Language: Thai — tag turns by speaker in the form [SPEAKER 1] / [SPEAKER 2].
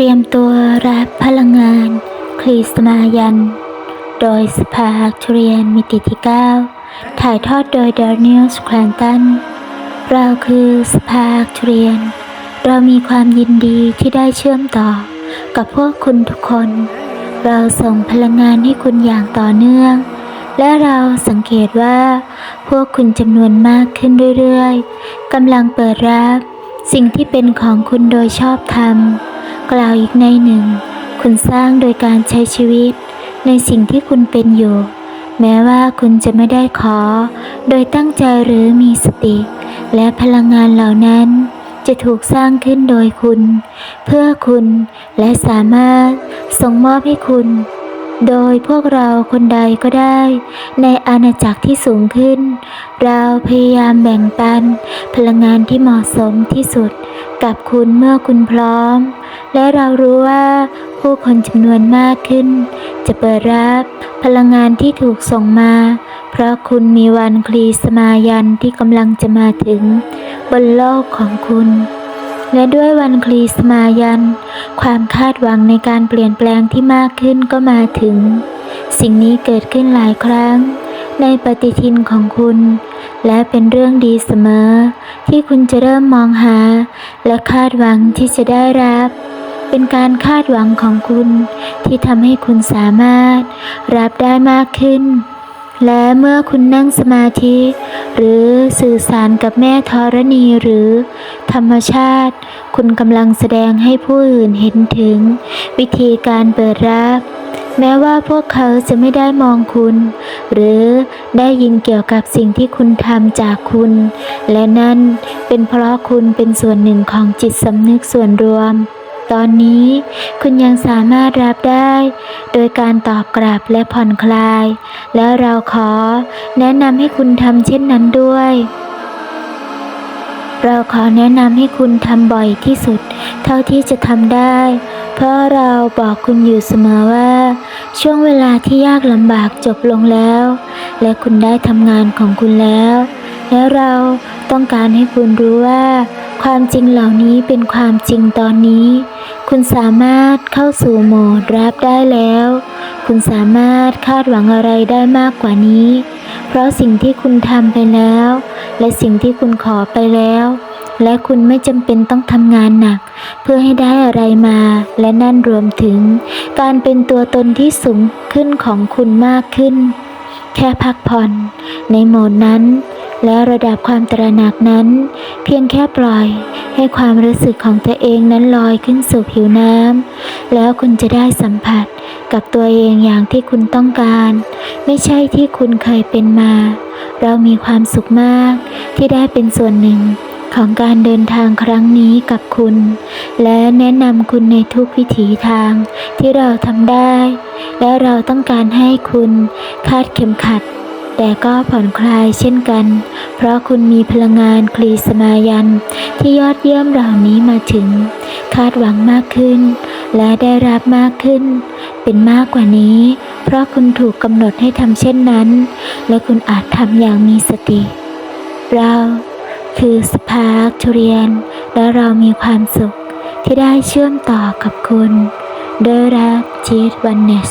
[SPEAKER 1] รียมตัวรับพลังงานคลีสมายัน โดยสภาอักเรียนมิติที่ 9 ถ่ายทอดโดยดาร์นิลส์แคลนตัน เราคือสภาอักเรียน เรามีความยินดีที่ได้เชื่อมต่อกับพวกคุณทุกคน เราส่งพลังงานให้คุณอย่างต่อเนื่อง และเราสังเกตว่า พวกคุณจำนวนมากขึ้นเรื่อยๆกำลังเปิดรับ สิ่งที่เป็นของคุณโดยชอบธรรม กล่าวอีกในหนึ่ง คุณสร้างโดยการใช้ชีวิต ในสิ่งที่คุณเป็นอยู่ แม้ว่าคุณจะไม่ได้ขอ โดยตั้งใจหรือมีสติ และพลังงานเหล่านั้น จะถูกสร้างขึ้นโดยคุณ เพื่อคุณและสามารถส่งมอบให้คุณ โดยพวกเราคนใดก็ได้ ในอาณาจักรที่สูงขึ้น เราพยายามแบ่งปัน พลังงานที่เหมาะสมที่สุด กับคุณเมื่อคุณพร้อม และเรารู้ว่าผู้คนจำนวนมากขึ้น จะเปิดรับพลังงานที่ถูกส่งมา เพราะคุณมีวันคลีสมายันที่กำลังจะมาถึง บนโลกของคุณ และด้วยวันคลีสมายัน ความคาดหวังในการเปลี่ยนแปลงที่มากขึ้นก็มาถึง สิ่งนี้เกิดขึ้นหลายครั้ง ในปฏิทินของคุณ และเป็นเรื่องดีเสมอ ที่คุณจะเริ่มมองหา และคาดหวังที่จะได้รับ เป็นการคาดหวังของคุณ ที่ทำให้คุณสามารถรับได้มากขึ้น และเมื่อคุณนั่งสมาธิ หรือสื่อสารกับแม่ธรณีหรือธรรมชาติ คุณกำลังแสดงให้ผู้อื่นเห็นถึง วิธีการเปิดรับแม้ว่าพวกเขาจะไม่ได้มองคุณ หรือได้ยินเกี่ยวกับสิ่งที่คุณทำจากคุณ และนั่นเป็นเพราะคุณเป็นส่วนหนึ่งของจิตสำนึกส่วนรวม ตอนนี้ คุณยังสามารถรับได้ โดยการตอบกลับและผ่อนคลาย และเราขอแนะนำให้คุณทำเช่นนั้นด้วย เราขอแนะนำให้คุณทำบ่อยที่สุด เท่าที่จะทำได้ เพราะเราบอกคุณอยู่เสมอว่า ช่วงเวลาที่ยากลำบากจบลงแล้ว และคุณได้ทำงานของคุณแล้ว และเราต้องการให้คุณรู้ว่าความจริงเหล่านี้เป็นความจริงตอนนี้ คุณสามารถเข้าสู่โหมดรับได้แล้ว คุณสามารถคาดหวังอะไรได้มากกว่านี้ เพราะสิ่งที่คุณทำไปแล้ว และสิ่งที่คุณขอไปแล้ว และคุณไม่จำเป็นต้องทำงานหนัก เพื่อให้ได้อะไรมา และนั่นรวมถึง การเป็นตัวตนที่สูงขึ้นของคุณมากขึ้น แค่พักผ่อน ในโหมดนั้น และระดับความตระหนักนั้น เพียงแค่ปล่อยให้ความรู้สึกของตัวเองนั้นลอยขึ้นสู่ผิวน้ำแล้วคุณจะได้สัมผัสกับตัวเองอย่างที่คุณต้องการ ไม่ใช่ที่คุณเคยเป็นมา เรามีความสุขมากที่ได้เป็นส่วนหนึ่งของการเดินทางครั้งนี้กับคุณ และแนะนำคุณในทุกวิถีทางที่เราทำได้ และเราต้องการให้คุณคาดเข็มขัด แต่ก็ผ่อนคลายเช่นกัน เพราะคุณมีพลังงานคลีสมายัน ที่ยอดเยี่ยมเหล่านี้มาถึง คาดหวังมากขึ้น และได้รับมากขึ้น เป็นมากกว่านี้ เพราะคุณถูกกำหนดให้ทำเช่นนั้น และคุณอาจทำอย่างมีสติ เราคือสภาทุเรียน และเรามีความสุขที่ได้เชื่อมต่อกับคุณด้วยรักจีตวันเนส